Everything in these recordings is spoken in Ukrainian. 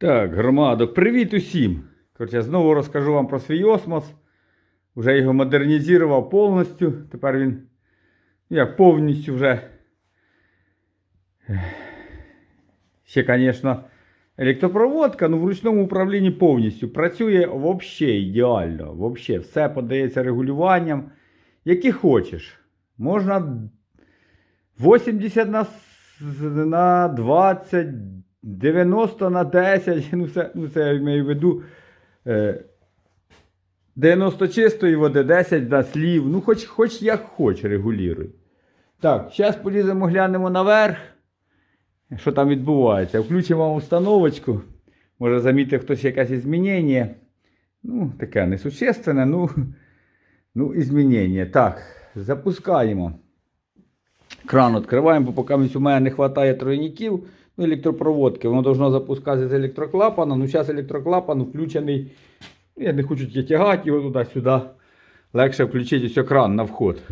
Так, громадок, привіт усім! Коротше, знову розкажу вам про свій осмос. Вже його модернізував повністю. Тепер він ну, як повністю вже. Ще, звісно, електропроводка, ну в ручному управлінні повністю працює взагалі ідеально. Вообще, все подається регулюванням, які хочеш. Можна 80 на, на 20, 90 на 10, ну це, ну це я маю в виду. Е, 90 чистої води, 10 на слів. Ну, хоч, хоч як хоч регулюй. Так, зараз поліземо, глянемо наверх. Що там відбувається? Включимо установочку. Може замітити хтось якесь змінення. Ну, таке несущественне, ну, ну, змінення. Так, запускаємо. Кран відкриваємо, бо поки у мене не вистачає тройників, ну, електропроводки. Воно должно запускатися з електроклапана. Ну, зараз електроклапан включений. Ну, Я не хочу тягати його туди-сюди. Легше включити ось кран на вход.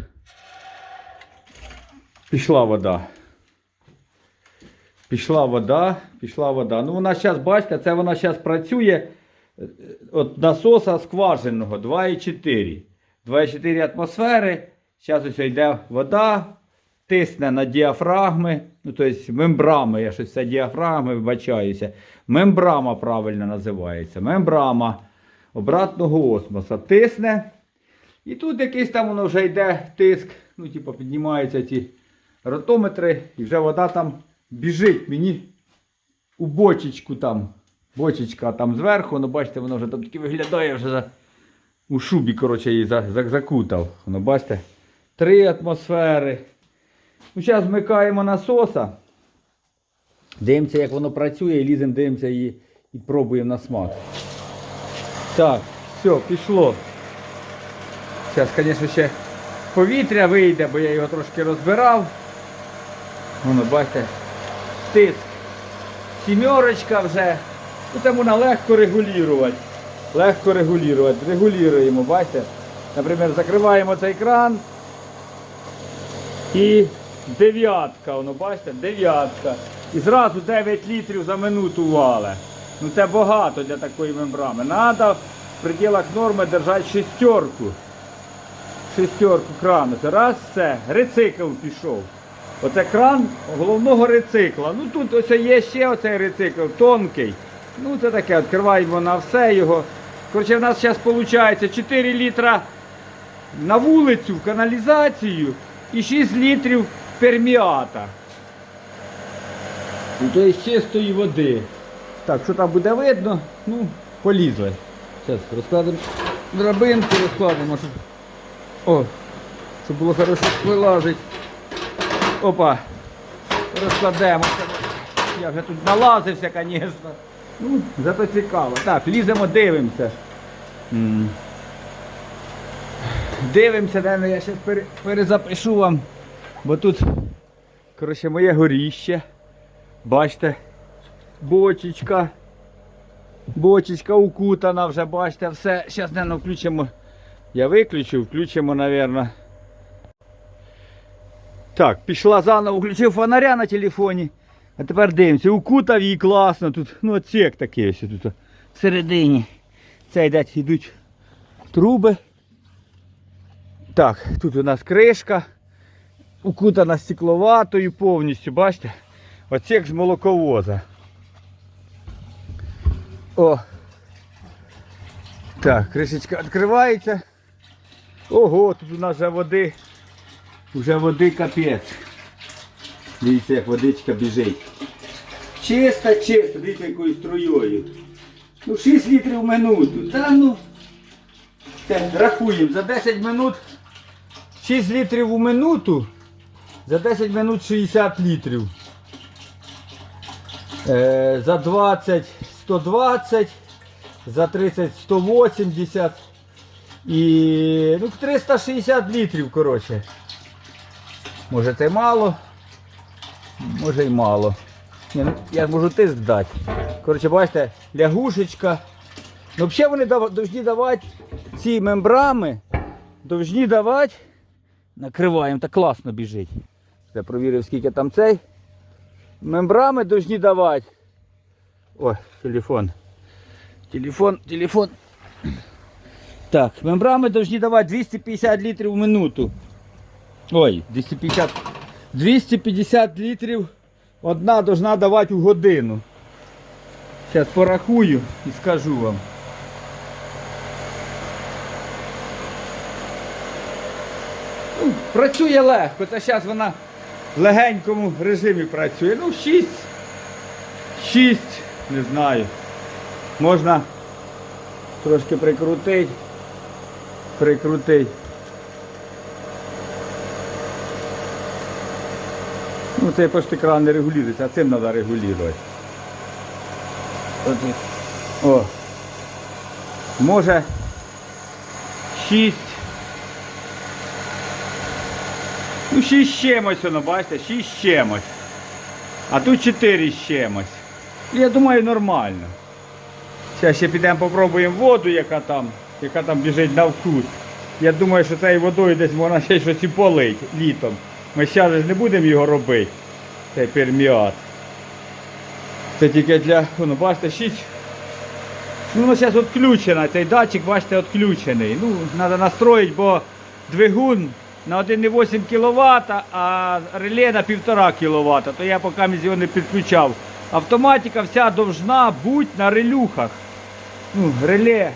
Пішла вода. Пішла вода, пішла вода. Ну, вона зараз, бачите, це вона зараз працює е, от насоса скважинного 2,4. 2,4 атмосфери. Зараз ось йде вода, тисне на діафрагми, ну, тобто мембрами, я щось це діафрагми вибачаюся. Мембрама правильно називається. Мембрама обратного осмоса тисне. І тут якийсь там воно вже йде тиск, ну, типу, піднімаються ці ротометри, і вже вода там біжить мені у бочечку там. Бочечка там зверху, ну бачите, воно вже там таки виглядає вже за, у шубі, коротше, її за, за, закутав. Воно, бачите, три атмосфери. Ну, зараз вмикаємо насоса. Дивимося, як воно працює, і ліземо, дивимося і, і пробуємо на смак. Так, все, пішло. Зараз, звісно, ще повітря вийде, бо я його трошки розбирав. Воно, бачите, тиск. Сімерочка вже. Ну, це можна легко регулювати. Легко регулювати. Регулюємо, бачите? Наприклад, закриваємо цей кран. І дев'ятка, воно, бачите, дев'ятка. І зразу 9 літрів за минуту вале. Ну це багато для такої мембрами. Треба в пределах норми держати шестерку. Шестерку крану. Раз все, рецикл пішов. Оце кран головного рецикла. Ну тут ось є ще оцей рецикл тонкий. Ну це таке, відкриваємо на все його. Коротше, в нас зараз виходить 4 літра на вулицю, в каналізацію і 6 літрів перміата. Ну, Тобто чистої води. Так, що там буде видно? Ну, полізли. Зараз розкладемо драбинку, розкладемо, щоб. О, щоб було хорошо вилазить. Опа. Розкладемо. Я вже тут налазився, звісно. Ну, зато цікаво. Так, ліземо, дивимося. Дивимося, наверное, я зараз перезапишу вам. Бо тут, коротше, моє горіще. Бачите, бочечка. Бочечка укутана вже, бачите, все. Зараз, наверное, включимо. Я виключу, включимо, напевно. Так, пішла заново, включив фонаря на телефоні. А тепер дивимося, укутав її класно тут. Ну, отсек такий ось тут всередині. Це йдуть, йдуть труби. Так, тут у нас кришка. Укутана стекловатою повністю, бачите? Отсек з молоковоза. О! Так, кришечка відкривається. Ого, тут у нас вже води. Уже води капець. Дивіться, як водичка біжить. Чиста, чиста, дивіться якою струєю. Ну 6 літрів в минуту. Та ну. Рахуємо, за 10 минут 6 літрів у минуту. За 10 минут 60 літрів. Е, за 20 120, за 30 180 і ну 360 літрів, коротше. Може це мало, може й мало. Ні, ну, я можу тиск дати. Коротше, бачите, лягушечка. Ну, взагалі вони повинні давати ці мембрами, повинні давати. Накриваємо, так класно біжить. Я провірив, скільки там цей. Мембрами повинні давати Ой, телефон. Телефон, телефон. Так, мембрами повинні давати 250 літрів в минуту. Ой, 250. 250 літрів одна должна давати в годину. Зараз порахую і скажу вам. Ну, працює легко, це зараз вона в легенькому режимі працює. Ну, 6. 6, не знаю. Можна трошки прикрутити. Прикрутити. Ну, цей поштикран не регулюється, а цим треба регулювати. О. Може 6. Ну, 6 з чимось воно, бачите, 6 з чимось. А тут 4 з чимось. Я думаю, нормально. Зараз ще підемо попробуємо воду, яка там, яка там біжить на вкус. Я думаю, що цією водою десь можна ще щось і полить літом. Ми зараз не будемо його робити, цей перміат. Це тільки для, ну бачите, 6. Ну, воно зараз відключено, цей датчик, бачите, відключений. Ну, треба настроїти, бо двигун на 1,8 кВт, а реле на 1,5 кВт, то я поки його не підключав. Автоматика вся должна бути на релюхах. Ну, реле.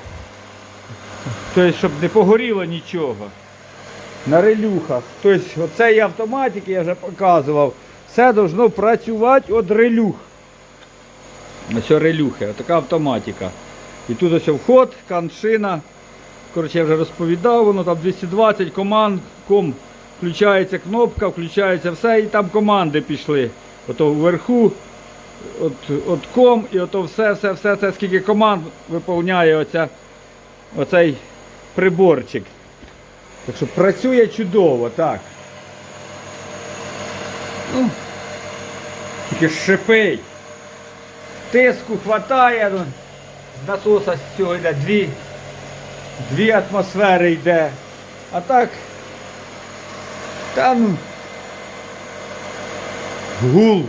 Тобто, щоб не погоріло нічого. На релюхах. Тобто, оцеї автоматики я вже показував. Все должно працювати від релюх. Ось релюхи, така автоматика. І тут ось вход, каншина. Коротше, я вже розповідав, воно там 220 команд, ком, включається кнопка, включається все, і там команди пішли. Ото вверху, от, от ком, і ото все, все, все, це скільки команд виповняє оця, оцей приборчик. Так що працює чудово, так. Ну, тільки шипить. Тиску хватає, ну, насоса з цього йде дві, дві атмосфери йде. А так там гул.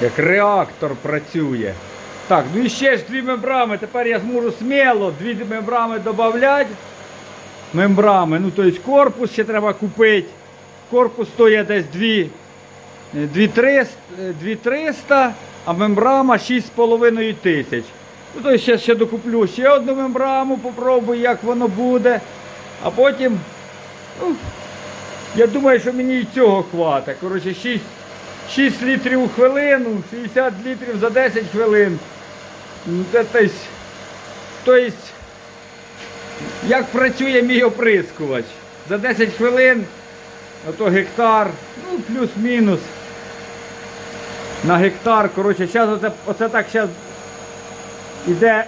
Як реактор працює. Так, ну і ще ж дві мембрами. Тепер я зможу сміло дві мембрами додати. Мембрами. Ну, тобто корпус ще треба купити. Корпус стоїть десь 2 2300, 2300, а мембрама 6,5 тисяч. Ну, то ще, ще докуплю ще одну мембраму, попробую, як воно буде. А потім, ну, я думаю, що мені і цього хватить. Коротше, 6, 6 літрів у хвилину, 60 літрів за 10 хвилин. Ну, це тобто, тобто, як працює мій оприскувач? За 10 хвилин, ото гектар, ну плюс-мінус. На гектар. Коротше, зараз оце, оце так зараз іде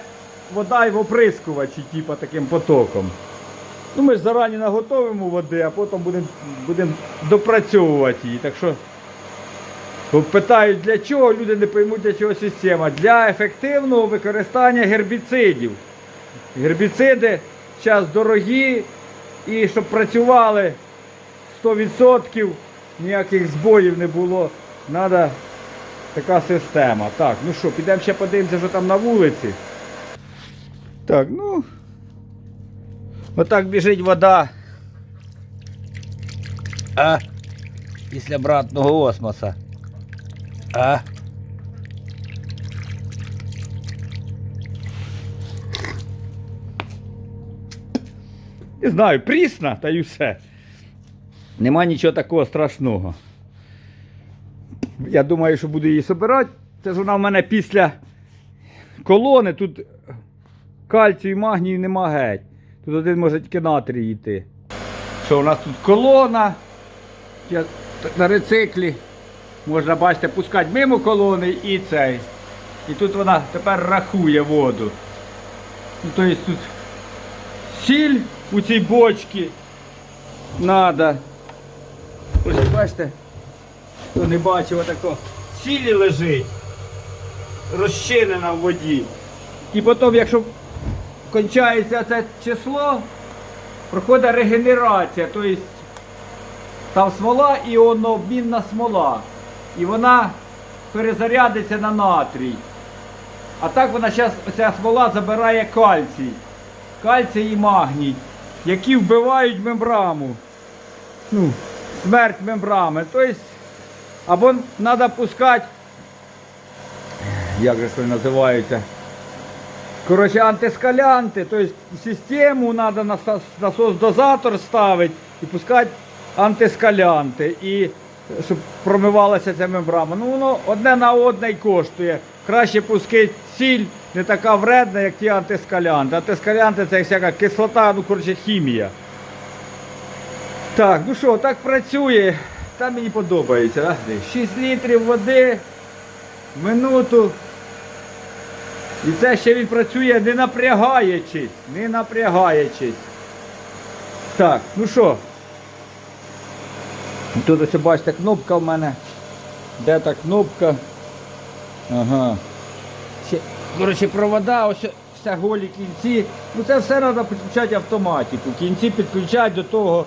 вода і в оприскувачі, типу таким потоком. Ну ми ж зарані наготовимо води, а потім будемо будем допрацьовувати її. Так що питають для чого, люди не поймуть для чого система. Для ефективного використання гербіцидів. Гербіциди зараз дорогі і щоб працювали 100%, ніяких збоїв не було. Треба така система. Так, ну що, підемо ще подивимося, що там на вулиці. Так, ну. Отак біжить вода. А? Після обратного осмоса. А? Не знаю, прісна, та й все. Нема нічого такого страшного. Я думаю, що буду її збирати. Це ж вона в мене після колони. Тут кальцію і магнію нема геть. Тут один може тільки натрій йти. Що у нас тут колона. Я на рециклі. Можна, бачите, пускати мимо колони і цей. І тут вона тепер рахує воду. Ну, тобто тут сіль у цій бочці. Надо. Ось бачите, хто не бачив отако. Сілі лежить. Розчинена в воді. І потім, якщо кончається це число, проходить регенерація. Тобто там смола і обмінна смола. І вона перезарядиться на натрій. А так вона зараз, ця смола забирає кальцій. Кальцій і магній, які вбивають мембраму. Ну, смерть мембрами. Тобто, або треба пускати, як же це називається? Коротше, антискалянти, тобто систему треба насос дозатор ставити і пускати антискалянти, і щоб промивалася ця мембрана. Ну воно одне на одне й коштує. Краще пускати сіль, не така вредна, як ті антискалянти. Антискалянти це всяка кислота, ну коротше хімія. Так, ну що, так працює. Та мені подобається. Да? 6 літрів води в минуту. І це ще він працює не напрягаючись, не напрягаючись. Так, ну що? Тут ось бачите, кнопка в мене. Де та кнопка? Ага. Коротше, провода, ось все голі кінці. Ну це все треба підключати автоматику. Кінці підключати до того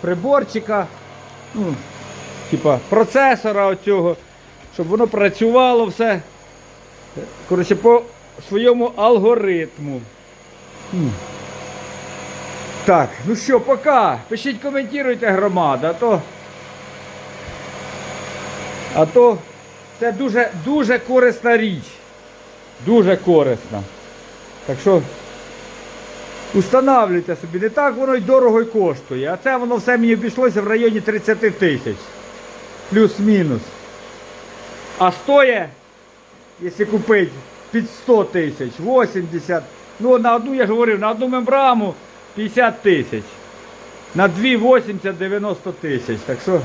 приборчика, ну, типа процесора оцього, щоб воно працювало все. Коротше, по своєму алгоритму. Так, ну що, пока. Пишіть, коментуйте громада, а то. А то це дуже, дуже корисна річ. Дуже корисна. Так що устанавлюйте собі. Не так воно й дорого й коштує. А це воно все мені обійшлося в районі 30 тисяч. Плюс-мінус. А стоє якщо купити під 100 тисяч, 80, ну на одну, я ж говорив, на одну мембраму 50 тисяч. На дві 80 90 тисяч. Так що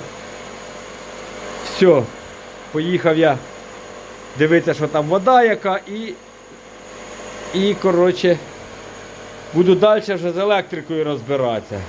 все, поїхав я дивитися, що там вода яка і, і коротше, буду далі вже з електрикою розбиратися.